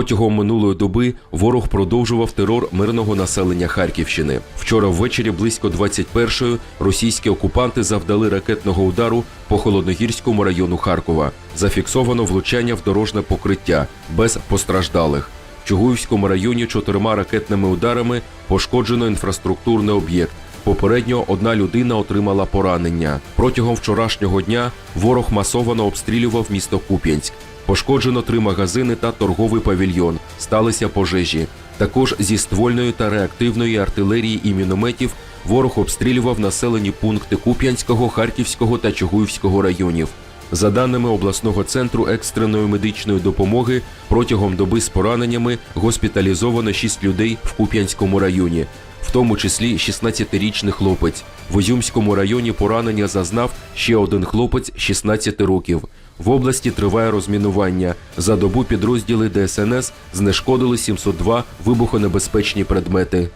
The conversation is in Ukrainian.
Протягом минулої доби ворог продовжував терор мирного населення Харківщини. Вчора ввечері близько 21-ї російські окупанти завдали ракетного удару по холодногірському району Харкова. Зафіксовано влучання в дорожне покриття без постраждалих. В Чугуївському районі чотирма ракетними ударами пошкоджено інфраструктурний об'єкт. Попередньо одна людина отримала поранення. Протягом вчорашнього дня ворог масово обстрілював місто Куп'янськ. Пошкоджено три магазини та торговий павільйон. Сталися пожежі. Також зі ствольної та реактивної артилерії і мінометів ворог обстрілював населені пункти Куп'янського, Харківського та Чугуївського районів. За даними обласного центру екстреної медичної допомоги, протягом доби з пораненнями госпіталізовано 6 людей в Куп'янському районі, в тому числі 16-річний хлопець. В Узюмському районі поранення зазнав ще один хлопець 16 років. В області триває розмінування. За добу підрозділи ДСНС знешкодили 702 вибухонебезпечні предмети.